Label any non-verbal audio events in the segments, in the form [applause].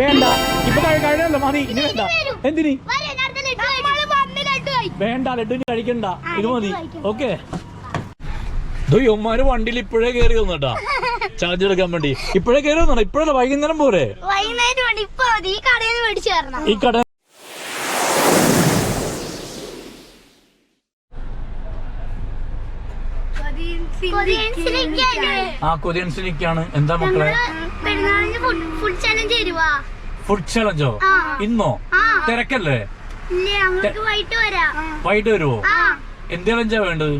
വേണ്ട. ഇപ്പൊ കഴി- കഴിഞ്ഞല്ലോ മതി. ഇനി വേണ്ട. എന്തിനി? വേണ്ട ലഡു ഇനി കഴിക്കണ്ട. ഇത് മതി. ഓക്കെ. ഉമ്മാര് വണ്ടിയിൽ ഇപ്പോഴേ കയറി വന്നിട്ടാ ചാർജ് എടുക്കാൻ വേണ്ടി. ഇപ്പോഴേ കയറി വന്നോ ഇപ്പോഴല്ല വൈകുന്നേരം പോരെ? ഈ കട ആ കൊതിയൻസിലേക്കാണ് എന്താ മക്കളെ? ഫുഡ് ചലഞ്ച് തരുവാ. ഫുഡ് ചലഞ്ചോ ഇന്നോ. തിരക്കല്ലേ? വൈകിട്ട് വരുമോ എന്ത് ചലഞ്ചാ വേണ്ടത്?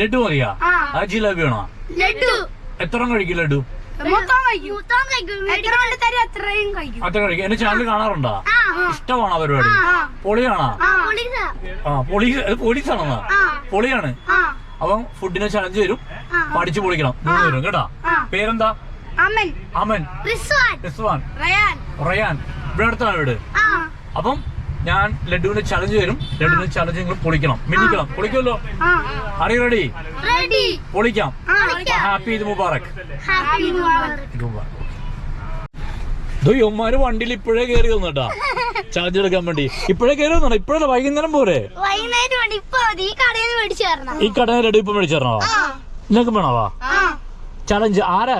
ലഡു. മതിയാ? ആ. ജിലാബി വേണോ? ലഡു. എത്ര കഴിക്കും ലഡു? അത്ര കഴിക്കും. എന്റെ ചാനൽ കാണാറുണ്ടോ? ആ. ഇഷ്ടമാണോ പരിപാടി? പൊളിയാണോ? ആ പൊളി പോലീസ് ആ. പൊളിയാണ്. അപ്പം ഫുഡിനെ ചലഞ്ച് തരും ആ. പഠിച്ചു പൊളിക്കണം. മൂന്ന് പേരും കേട്ടാ? പേരെന്താ? അമൻ. അമൻ. റിസ്വാൻ. റിസ്വാൻ. റയാൻ. റയാൻ. ഇവിടെ അടുത്താണ് വീട്. അപ്പം ഞാൻ ലഡുവിന്റെ ചലഞ്ച് തരും. ലഡുവിന്റെ ചലഞ്ച് നിങ്ങൾ പൊളിക്കണം. മിന്നിക്കണം. പൊളിക്കുമല്ലോ? ആ. റെഡി പൊളിക്കാം. ഹാപ്പി ഇത് മുബാറക് ഉമ്മാര് വണ്ടിയിൽ ഇപ്പോഴേ കയറി വന്നട്ടാ ചാർജ് എടുക്കാൻ വേണ്ടി. ഇപ്പോഴേ കയറി വന്നോ ഇപ്പോഴല്ല വൈകുന്നേരം പോരെ? ഈ കടയിൽ നിന്ന് മേടിച്ചു തരണോ നിങ്ങൾക്ക് വേണവാ ആ. ചലഞ്ച് ആരാ?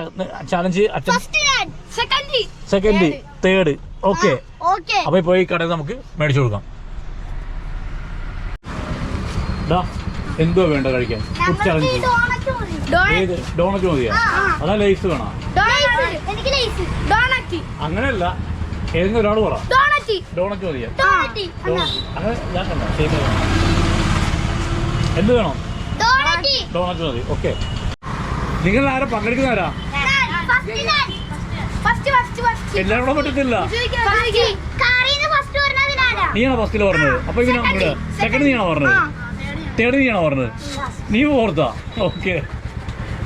ചലഞ്ച് സെക്കൻഡ് തേർഡ് ഓക്കെ അപ്പൊ ഇപ്പൊ ഈ കടയിൽ നമുക്ക് മേടിച്ചു കൊടുക്കാം. എന്തോ എന്തുവാ വേണ്ട കഴിക്കാൻ. ഫുഡ് ചലഞ്ച് ഡോണറ്റ് മതിയാ. അതാ ലൈസ് വേണോ? അങ്ങനെയല്ല ഏതെങ്കിലും ഒരാൾ പറ. ഡോണറ്റ് മതിയാ? അങ്ങനെ ഞാൻ കണ്ട ശരി എന്ത് വേണം? ഡോണറ്റ് മതി. ഓക്കെ നിങ്ങൾ ആരാ പങ്കെടുക്കുന്ന ആരാ ഫസ്റ്റ് ഞാൻ ഫസ്റ്റ് ഫസ്റ്റ് ഫസ്റ്റ് എല്ലാവരും കൂടെ പറ്റത്തില്ല. നീയാണോ ഫസ്റ്റിൽ പറഞ്ഞത്? അപ്പൊ ഇങ്ങനെ അങ്ങോട്ട് സെക്കൻഡ് നീയാണോ പറഞ്ഞത്? തേർഡ് നീയാണോ പറഞ്ഞത്? നീ ഓർത്താ? ഓക്കെ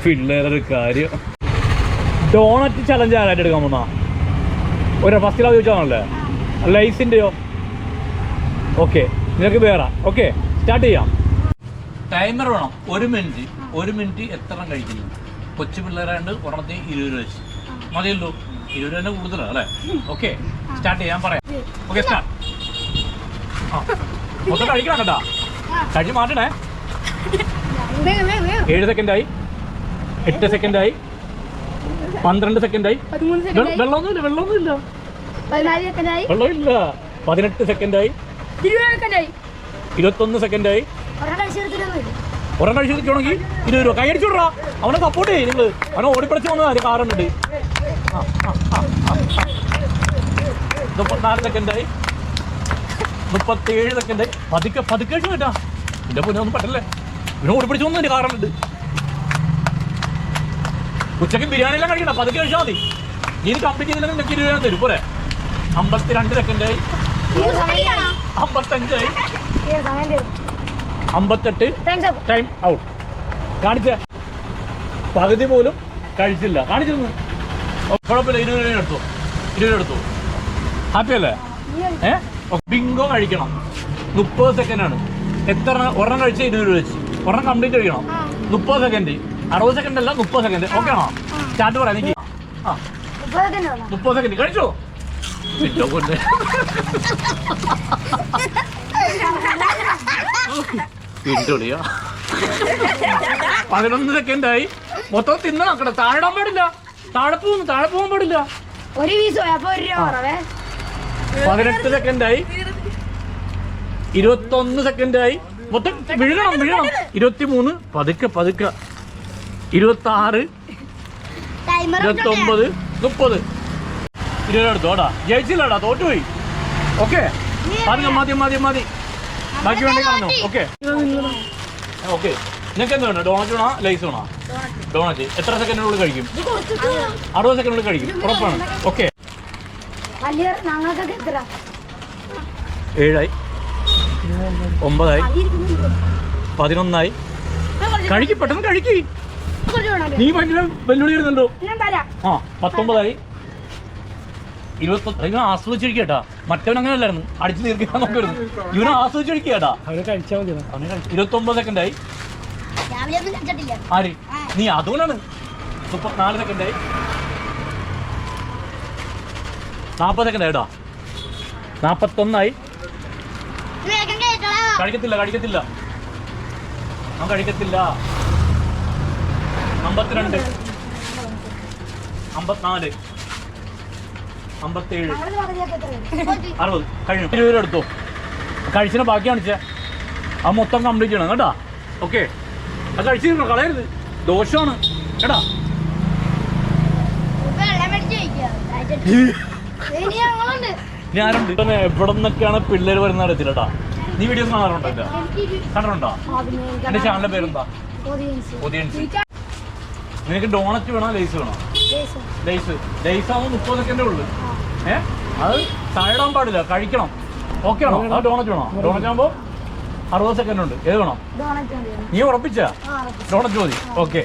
പിള്ളേരൊരു കാര്യം. ഡോണറ്റ് ചലഞ്ച് ആരായിട്ട് എടുക്കാൻ പോന്നാ? ഒരു ഫസ്റ്റിലാ ചോദിച്ചാണല്ലേ ലൈസിന്റെയോ ഓക്കെ നിനക്ക് വേറെ. ഓക്കെ സ്റ്റാർട്ട് ചെയ്യാം. ടൈമർ വേണം. ഒരു മിനിറ്റ് ഒരു മിനിറ്റ് എത്ര കഴിക്കുന്നു. കൊച്ചു പിള്ളേരാണ്ട് ഒരെണ്ണത്തിന് ഇരുപത് രൂപ വെച്ച്. മതിയല്ലോ? ഇരുപത് തന്നെ കൂടുതലാണ് അല്ലേ? ഓക്കെ സ്റ്റാർട്ട് ചെയ്യാൻ പറയാം. ഓക്കെ സ്റ്റാർട്ട് ആ മൊത്തം കഴിക്കണം കേട്ടാ. കഴിച്ച് മാറ്റണേ. ഏഴ് സെക്കൻഡായി എട്ട് സെക്കൻഡായി പന്ത്രണ്ട് സെക്കൻഡായി വെള്ള- വെള്ളമൊന്നുമില്ല വെള്ളമൊന്നുമില്ല. വെള്ളമില്ല. പതിനെട്ട് സെക്കൻഡായി ഇരുപത് സെക്കൻഡായി ഇരുപത്തൊന്ന് സെക്കൻഡായി ഒരെണ്ണം കഴിച്ച് നിൽക്കണമെങ്കിൽ ഇരുപത് രൂപ. കൈയടിച്ചു വിടാ അവനെ സപ്പോർട്ട് ചെയ്യും നിങ്ങൾ അവനെ ഓടിപ്പടച്ച് വന്നതാ കാറുണ്ട് മുപ്പത്തിനാല് സെക്കൻഡായി മുപ്പത്തേഴ് സെക്കൻഡായി പതുക്കെ പതുക്കെ കഴിച്ചു കേട്ടാ. പൊന്നെ ഒന്നും പറ്റല്ലേ ഇവനെ ഓടിപ്പിടിച്ച് വന്നു എന്റെ കാറുണ്ട് ഉച്ചയ്ക്ക് ബിരിയാണി എല്ലാം കഴിക്കണ്ട പതുക്കെ കഴിച്ചാൽ മതി. നീ കംപ്ലീറ്റ് ചെയ്തില്ലെങ്കിൽ ഇരുപത് രൂപ തരും. പോരെ. അമ്പത്തിരണ്ട് സെക്കൻഡായി അമ്പത്തഞ്ചായി അമ്പത്തെട്ട്. ടൈം ഔട്ട് കാണിച്ച? പകുതി പോലും കഴിച്ചില്ല. കാണിച്ചിരുന്നു. കുഴപ്പമില്ല. ഇരുപത് രൂപ എടുത്തു. ഇരുപത് രൂപ എടുത്തു. ഹാപ്പി അല്ലേ? ഏ? ബിങ്കോ കഴിക്കണം. മുപ്പത് സെക്കൻഡ് ആണ്. എത്ര ഒരെണ്ണം കഴിച്ചാൽ ഇരുപത് രൂപ വെച്ച്. ഒരെണ്ണം കംപ്ലീറ്റ് കഴിക്കണം. മുപ്പത് സെക്കൻഡ് അറുപത് സെക്കൻഡ് അല്ല മുപ്പത് സെക്കൻഡ് ഓക്കെ ആണോ? സ്റ്റാർട്ട് പറയാം എനിക്ക് ആ. മുപ്പത് സെക്കൻഡ് കഴിച്ചോ? [laughs] കൊണ്ട് [laughs] പിന്തുളിയോ പതിനൊന്ന് സെക്കൻഡായി. മൊത്തം തിന്നണം നോക്കണം താഴെ ഇടാൻ പാടില്ല. താഴെ പോകുന്നു താഴെ പോകാൻ പാടില്ല. ഒരു പതിനെട്ട് സെക്കൻഡായി. ഇരുപത്തൊന്ന് സെക്കൻഡായി. മൊത്തം വീഴണം വീഴണം. ഇരുപത്തി മൂന്ന് പതുക്കെ പതുക്കെ. ഇരുപത്തി ആറ് ഇരുപത്തി ഒമ്പത് മുപ്പത്. ഇരുപത് എടുത്തോടാ ജയിച്ചില്ലടാ. തോറ്റുപോയി. ഓക്കെ മതി മതി മതി മതി. ബാക്കി വേണ്ടി കാണോ ഓക്കെ ഓക്കെ നിങ്ങൾക്ക് എന്ത് വേണം? ഡോണറ്റ് വേണോ? ലൈസ് വേണോ? ഡോണറ്റ് എത്ര സെക്കൻഡിനുള്ളിൽ കഴിക്കും? അറുപത് സെക്കൻഡിനുള്ളിൽ കഴിക്കും. ഉറപ്പാണ്. ഓക്കെ ഏഴായി. ഒമ്പതായി. പതിനൊന്നായി. കഴിക്കും പെട്ടെന്ന് കഴിക്കി. നീ ഭയങ്കര വെല്ലുവിളി വരുന്നുണ്ടോ? ആ പത്തൊമ്പതായി. ഇരുപത്തി ആസ്വദിച്ചിരിക്കട്ടാ മറ്റവൻ അങ്ങനെ അല്ലായിരുന്നു അടിച്ചു തീർക്കാൻ നോക്കരുത് ഇവനെ ആസ്വദിച്ചിരിക്കട്ടാ അവനെ കഴിച്ചാൽ മതി അവനെ കഴിച്ചു ഇരുപത്തൊമ്പത് സെക്കൻഡായി. ആര്? നീ അതുകൊണ്ടാണ്. മുപ്പത്തിനാല് സെക്കൻഡായി. നാൽപ്പത് സെക്കൻഡ് ആയിട്ടാ നാൽപ്പത്തൊന്നായി കഴിക്കത്തില്ല കഴിക്കത്തില്ല. ഞാൻ കഴിക്കത്തില്ല. അമ്പത്തിരണ്ട്. അമ്പത്തിനാല്. അമ്പത്തേഴ്. അറുപത്. കഴിഞ്ഞു. ഇരുപത് രൂപ എടുത്തു. കഴിച്ചിന് ബാക്കി കാണിച്ചേ അത് മൊത്തം കംപ്ലീറ്റ് ചെയ്യണം കേട്ടാ? ഓക്കെ അത് കഴിച്ചിരുന്നു കളയരുത്. ദോഷമാണ്. കേട്ടാ? ഞാനുണ്ട്. എവിടെ നിന്നൊക്കെയാണ് പിള്ളേർ വരുന്ന അറിയത്തില്ല കേട്ടാ? നീ വീഡിയോസ് കാണാറുണ്ടോ കണ്ടിട്ടുണ്ടോ? എന്റെ ചാനലിന്റെ പേരെന്താ? നിനക്ക് ഡോണറ്റ് വേണോ ലേസ് വേണോ? ലേസ് ലേസ് ആവുമ്പോൾ മുപ്പത് സെക്കൻഡേ ഉള്ളു? ഏ? അത് താഴെടാൻ പാടില്ല കഴിക്കണം. ഓക്കെ ആണോ? ആ ഡോണറ്റ് വേണോ? ഡോണറ്റ് ആകുമ്പോൾ അറുപത് സെക്കൻഡ് ഉണ്ട്. ഏത് വേണം? നീ ഉറപ്പിച്ച? ഡോണറ്റ് മതി. ഓക്കെ.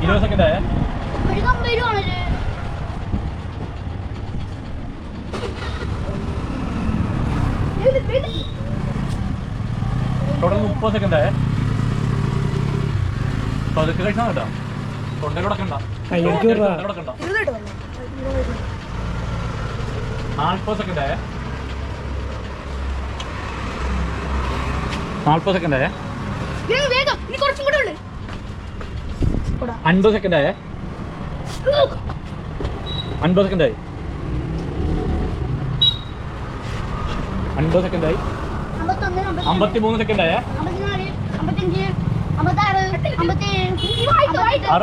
ഇരുപത് സെക്കൻഡ് ആയേ ഒരു കമ്പ് വരുവാണല്ലേ ഇത് ഇത് ടോട്ടൽ മുപ്പത് സെക്കൻഡ് ആയേ. പതുക്കെ കഴിച്ചാൽ കേട്ടോ. കിടക്കണ്ട. നാൽപ്പത് സെക്കൻഡ് ആയേ. നാൽപ്പത് സെക്കൻഡ് ആയേ. അൻപത് സെക്കൻഡ് ആയേ. അൻപത് സെക്കൻഡ് ആയി. അൻപത് സെക്കൻഡ് ആയി. അമ്പത്തി അമ്പത്തി മൂന്ന് സെക്കൻഡ് ആയേ.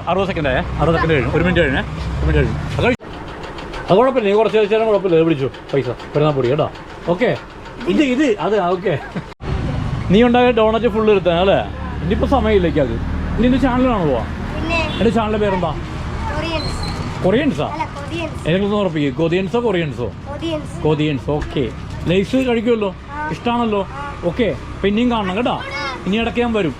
അറുപത് സെക്കൻഡ് ആയേ അറുപത് സെക്കൻഡ് കഴിഞ്ഞു ഒരു മിനിറ്റ് കഴിഞ്ഞേ ഒരു മിനിറ്റ് കഴിഞ്ഞു അത് കഴി- അത് കുഴപ്പമില്ല. നീ കുറച്ച് കഴിച്ചാലും കുഴപ്പമില്ല. ഇത് പിടിച്ചു പൈസ. പെരുന്നാൾ പൊടി കേട്ടോ. ഓക്കെ. ഇത് ഇത്. അത് ഓക്കെ. നീ ഉണ്ടായ ഡോണറ്റ് ഫുള്ള് എടുത്താൽ അല്ലേ? ഇനിയിപ്പോൾ സമയമില്ലേക്ക് അത്. ഇനി എന്റെ ചാനലാണ് പോവാ? പിന്നെ എന്റെ ചാനലിന്റെ പേരെന്താ? കൊറിയൻസ് കൊറിയൻസാ അല്ല ഉറപ്പിക്കും. കൊതിയൻസോ കൊറിയൻസോ കൊറിയൻസ് കൊതിയൻസ് ഓക്കെ. ലൈസ് കഴിക്കുമല്ലോ? ഇഷ്ടമാണല്ലോ ഓക്കെ. പിന്നെയും കാണണം കേട്ടോ. ഇനി ഇടയ്ക്ക് ഞാൻ വരും.